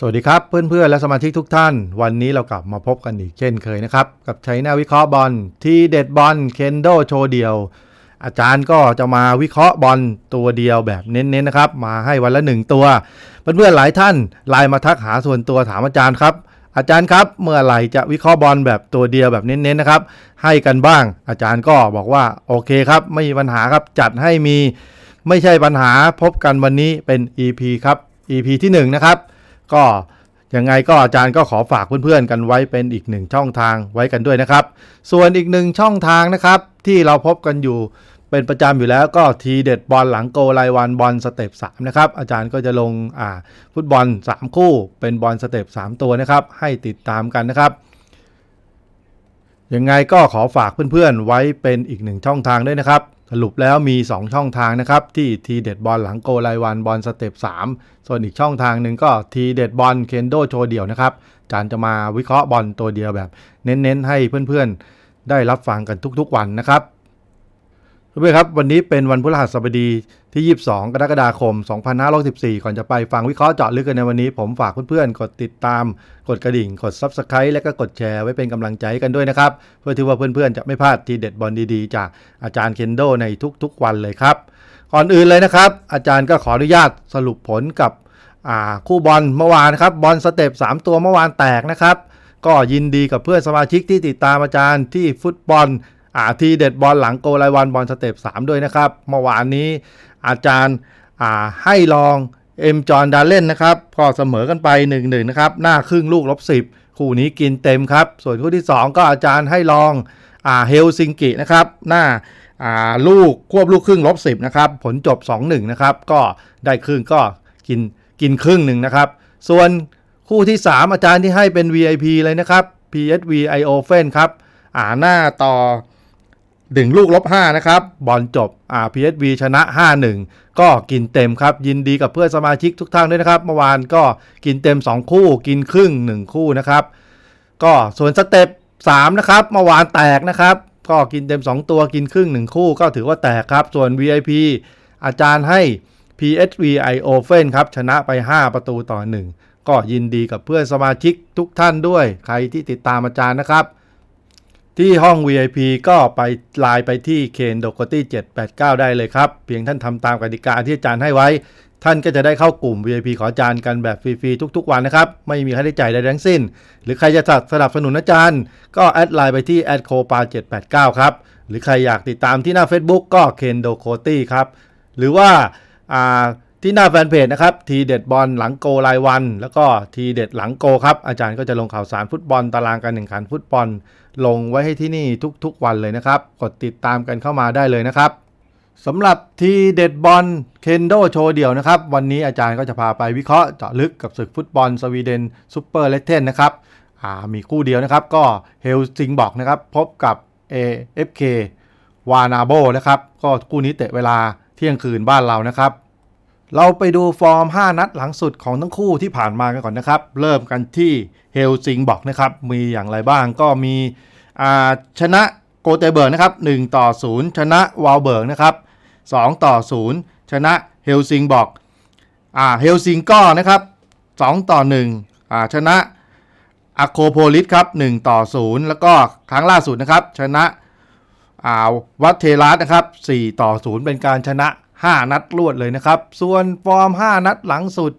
สวัสดีครับเพื่อนๆและสมาชิกทุกท่าน วันนี้เรากลับมาพบกันอีกเช่นเคยนะครับ กับใชัยนาวิเคราะห์บอลที่เด็ดบอลเคนโดโชว์เดียว อาจารย์ก็จะมาวิเคราะห์บอลตัวเดียวแบบเน้นๆนะครับ มาให้วันละหนึ่งตัว เพื่อนๆหลายท่านไลน์มาทักหาส่วนตัวถามอาจารย์ครับ อาจารย์ครับเมื่อไหร่จะวิเคราะห์บอลแบบตัวเดียวแบบเน้นๆนะครับ ให้กันบ้าง อาจารย์ก็บอกว่าโอเคครับ ไม่มีปัญหาครับจัดให้มีไม่ใช่ปัญหาพบกันวันนี้เป็น EP ครับ EP ที่หนึ่งนะครับ ก็ยังไงก็อาจารย์ก็ขอฝากเพื่อนๆกันไว้เป็นอีกหนึ่งช่องทางไว้กันด้วยนะครับ ส่วนอีกหนึ่งช่องทางนะครับที่เราพบกันอยู่เป็นประจำอยู่แล้วก็ทีเด็ดบอลหลังโกรายวันบอลสเต็ป3นะครับอาจารย์ก็จะลงอ่าฟุตบอล 3 คู่เป็นบอลสเต็ป3ตัวนะครับ ให้ติดตามกันนะครับยังไงก็ขอฝากเพื่อนๆไว้เป็นอีกหนึ่งช่องทางด้วยนะครับ สรุปแล้วมี 2 ช่องทางนะครับ ที่ทีเด็ดบอลหลังโกรายวันบอลสเต็ป3ส่วนอีกช่องทางหนึ่งก็ทีเด็ดบอลเคนโดโชว์เดี่ยวนะครับจานจะมาวิเคราะห์บอลตัวเดียวแบบ เน้นๆให้เพื่อนๆ ได้รับฟังกันทุกๆวันนะครับ เพื่อนครับ วันนี้เป็นวันพฤหัสบดีที่ 22 กรกฎาคม 2564ก่อนจะไปฟังวิเคราะห์เจาะลึกกันในวันนี้ ผมฝากเพื่อนๆ กดติดตาม กดกระดิ่ง กด Subscribe และก็กดแชร์ไว้เป็นกำลังใจกันด้วยนะครับ เพื่อที่ว่าเพื่อนๆ จะไม่พลาดทีเด็ดบอลดีๆ จากอาจารย์เคนโดในทุกๆ วันเลยครับ ก่อนอื่นเลยนะครับ อาจารย์ก็ขออนุญาตสรุปผลกับคู่บอลเมื่อวานครับบอลสเต็ป3ตัวเมื่อวานแตกนะครับก็ยินดีกับเพื่อนสมาชิกที่ติดตามอาจารย์ที่ฟุตบอล อ่าทีเด็ดบอลหลังโกรายวันบอลสเต็ป3ด้วยนะครับ เมื่อวานนี้อาจารย์อ่าให้ลองเอ็มจอนดาเล่นนะครับก็เสมอกันไป1นนะครับหน้าครึ่งลูกลบ10 คู่นี้กินเต็มครับ ส่วนคู่ที่ 2 ก็อาจารย์ให้ลองอ่าเฮลซิงกินะครับหน้าอ่าลูกควบลูกครึ่งลบ10นะครับผลจบ 2-1นะครับก็ได้ครึ่งก็กินกินครึ่งหนึ่งนะครับ ส่วนคู่ที่ 3 อาจารย์ที่ให้เป็น VIP เลยนะครับ PSV IO f e n ครับอ่าหน้าต่อ ดึงลูกลบ5นะครับบอลจบอ่า PSV ชนะ 5-1 ก็กินเต็มครับ ยินดีกับเพื่อนสมาชิกทุกท่านด้วยนะครับ เมื่อวานก็กินเต็ม 2 คู่ กินครึ่ง 1 คู่นะครับ ก็ส่วนสเต็ป3นะครับเมื่อวานแตกนะครับ ก็กินเต็ม 2 ตัวกินครึ่ง 1 คู่ ก็ถือว่าแตกครับ ส่วน VIP อาจารย์ให้ PSV IO f e n ครับชนะไป 5 ประตูต่อ 1 ก็ยินดีกับเพื่อนสมาชิกทุกท่านด้วย ใครที่ติดตามอาจารย์นะครับ ที่ห้อง VIP ก็ไปไลน์ไปที่เคนโดโกตี้789 ได้เลยครับ เพียงท่านทำตามกติกาที่อาจารย์ให้ไว้ ท่านก็จะได้เข้ากลุ่ม VIP ขออาจารย์กันแบบฟรีๆทุกๆ วันนะครับ ไม่มีค่าใช้จ่ายใดทั้งสิ้น หรือใครจะสนับสนุนอาจารย์ ก็แอดไลน์ไปที่แอดโคปา789 ครับ หรือใครอยากติดตามที่หน้า Facebook ก็เคนโดโคตี้ครับ หรือว่าอ่า ที่หน้าแฟนเพจนะครับทีเด็ดบอลหลังโกรายวัน แล้วก็ทีเด็ดหลังโกครับอาจารย์ก็จะลงข่าวสารฟุตบอลตารางการแข่งขันฟุตบอล ลงไว้ให้ที่นี่ทุกๆวันเลยนะครับ กดติดตามกันเข้ามาได้เลยนะครับสำหรับทีเด็ดบอลเคนโดโชว์เดี่ยวนะครับ วันนี้อาจารย์ก็จะพาไปวิเคราะห์เจาะลึกกับศึกฟุตบอลสวีเดนซูเปอร์เลเทนนะครับมีคู่เดียวนะครับ ก็เฮลซิงบอกนะครับ พบกับ AFK วานาโบนะครับ ก็คู่นี้เตะเวลาเที่ยงคืนบ้านเรานะครับ เราไปดูฟอร์ม 5 นัดหลังสุดของทั้งคู่ที่ผ่านมากันก่อนนะครับ เริ่มกันที่เฮลซิงบอกนะครับ มีอย่างไรบ้างก็มีชนะโกเตเบิร์กนะครับ1ต่อ 0 ชนะวาลเบิร์กนะครับ2ต่อ 0 ชนะเฮลซิงบอกเฮลซิงก็นะครับ2ต่อ1อ่าชนะอะโคโพลิสครับ1ต่อ 0 แล้วก็ครั้งล่าสุดนะครับ ชนะอ่าวัตเทรัสนะครับ4ต่อ 0 เป็นการชนะ 5 นัดรวดเลยนะครับ ส่วนฟอร์ม 5 นัดหลังสุด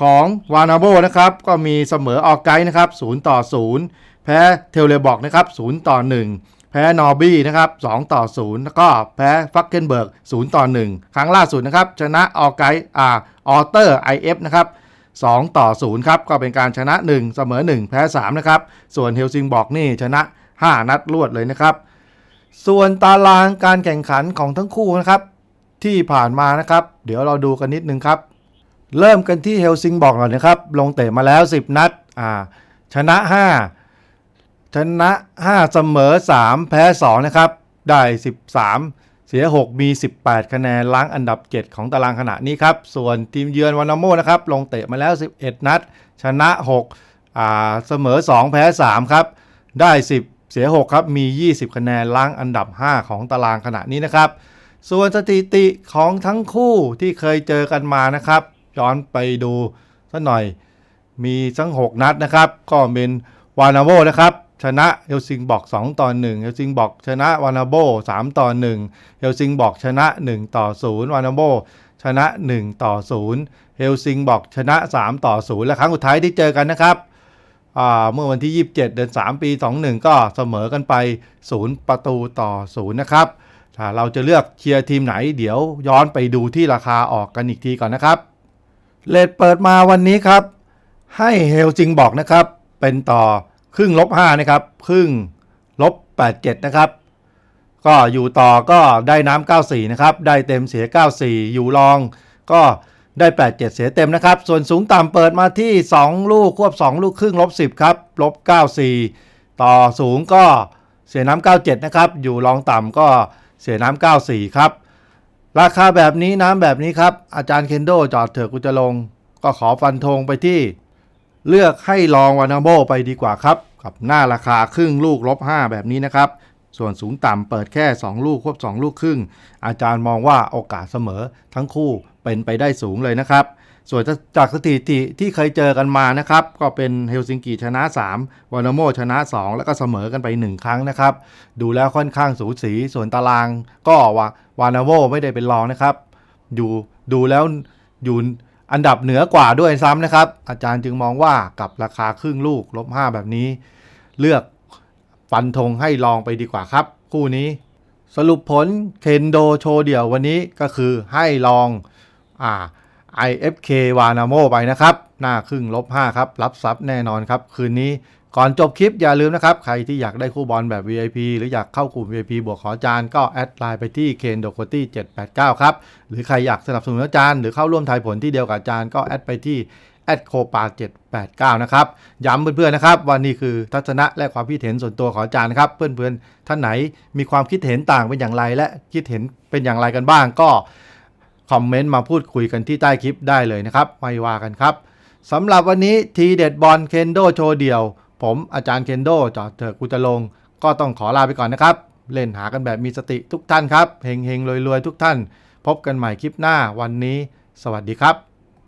ของวานาโบนะครับ ก็มีเสมอออกไกด์นะครับ0ต่อ 0 แพ้เทเลบอกนะครับ0ต่อ 1 แพ้นอร์บี้นะครับ2ต่อ 0 แล้วก็แพ้ฟักเกนเบิร์ก0ต่อ 1 ครั้งล่าสุดนะครับ ชนะออกไกด์อ่าออเตอร์ IF นะครับ2ต่อ 0 ครับ ก็เป็นการชนะ 1 เสมอ 1 แพ้ 3 นะครับ ส่วนเฮลซิงบอกนี่ชนะ 5 นัดรวดเลยนะครับ ส่วนตารางการแข่งขันของทั้งคู่นะครับ ที่ผ่านมานะครับ เดี๋ยวเราดูกันนิดนึงครับ เริ่มกันที่เฮลซิงบอกก่อนนะครับ ลงเตะมาแล้ว 10 นัดอ่าชนะ 5 ชนะ 5 เสมอ 3 แพ้ 2 นะครับ ได้ 13 เสีย 6 มี 18 คะแนนล้างอันดับ 7 ของตารางขณะนี้ครับ ส่วนทีมเยือนวานาโมนะครับ ลงเตะมาแล้ว 11 นัด ชนะ 6 อ่า เสมอ 2 แพ้ 3 ครับ ได้ 10 เสีย 6 ครับ มี 20 คะแนนล้างอันดับ 5 ของตารางขณะนี้นะครับ ส่วนสถิติของทั้งคู่ที่เคยเจอกันมานะครับ ย้อนไปดูสักหน่อย มีทั้ง 6 นัดนะครับ ก็เป็นวานาโบนะครับ ชนะเฮลซิงบอก 2 ต่อ 1เฮลซิงบอกชนะวานาโบ3 ต่อ 1เฮลซิงบอกชนะ 1 ต่อ 0 วานาโบชนะ 1 ต่อ 0 เฮลซิงบอกชนะ 3 ต่อ 0 และครั้งสุดท้ายที่เจอกันนะครับเมื่อวันที่ 27 เดือน 3 ปี 21 ก็เสมอกันไป 0 ประตูต่อ 0 นะครับ ถ้าเราจะเลือกเชียร์ทีมไหน เดี๋ยวย้อนไปดูที่ราคาออกกันอีกทีก่อนนะครับเลทเปิดมาวันนี้ครับ ให้เฮลซิงบอกนะครับ เป็นต่อครึ่งลบ5นะครับครึ่งลบ87นะครับก็อยู่ต่อก็ได้น้ำ94นะครับได้เต็มเสีย 94 อยู่รองก็ได้ 87 เสียเต็มนะครับ ส่วนสูงต่ำเปิดมาที่ 2 ลูกควบ 2 ลูกครึ่งลบ 10ครับลบ 94 ต่อสูงก็เสียน้ำ97นะครับอยู่รองต่ำก็ เสียน้ำ94 ครับ ราคาแบบนี้น้ำแบบนี้ครับ อาจารย์เคนโดจอดเถอะกูจะลง ก็ขอฟันธงไปที่เลือกให้ลองวานาโบไปดีกว่าครับ กับหน้าราคาครึ่งลูกลบ5แบบนี้นะครับ ส่วนสูงต่ำเปิดแค่ 2 ลูกควบ 2 ลูกครึ่ง อาจารย์มองว่าโอกาสเสมอทั้งคู่เป็นไปได้สูงเลยนะครับ ส่วนจากสถิติที่เคยเจอกันมานะครับ ก็เป็นเฮลซิงกิชนะ 3 วานาโมชนะ 2 แล้วก็เสมอกันไป 1 ครั้งนะครับ ดูแล้วค่อนข้างสูสี ส่วนตารางก็วาวานาโมไม่ได้เป็นรองนะครับ อยู่ดูแล้วอยู่อันดับเหนือกว่าด้วยซ้ำนะครับ อาจารย์จึงมองว่ากับราคาครึ่งลูกลบ5แบบนี้ เลือกฟันธงให้ลองไปดีกว่าครับ คู่นี้ สรุปผลเคนโดโชเดี่ยววันนี้ก็คือให้ลองอ่า IFK วานาโมไปนะครับ หน้าครึ่งลบ5ครับ รับทรัพย์แน่นอนครับ คืนนี้ก่อนจบคลิปอย่าลืมนะครับ ใครที่อยากได้คู่บอลแบบ VIP หรืออยากเข้ากลุ่ม VIP บวกขอจารย์ก็แอดไลน์ไปที่เคนโดโคตี้789 ครับ หรือใครอยากสนับสนุนอาจารย์หรือเข้าร่วมทายผลที่เดียวกับอาจารย์ก็แอดไปที่แอดโคปา789 นะครับ ย้ำเพื่อนๆนะครับว่านี่คือทัศนะและความคิดเห็นส่วนตัวของอาจารย์นครับเพื่อนๆท่านไหนมีความคิดเห็นต่างเป็นอย่างไรและคิดเห็นเป็นอย่างไรกันบ้างก็ คอมเมนต์มาพูดคุยกันที่ใต้คลิปได้เลยนะครับ ไม่ว่ากันครับสำหรับวันนี้ทีเด็ดบอลเคนโดโชว์เดี่ยว ผมอาจารย์เคนโดจอดเถอะกุจลง ก็ต้องขอลาไปก่อนนะครับ เล่นหากันแบบมีสติทุกท่านครับเฮงเฮงรวยๆ ทุกท่าน พบกันใหม่คลิปหน้าวันนี้ สวัสดีครับ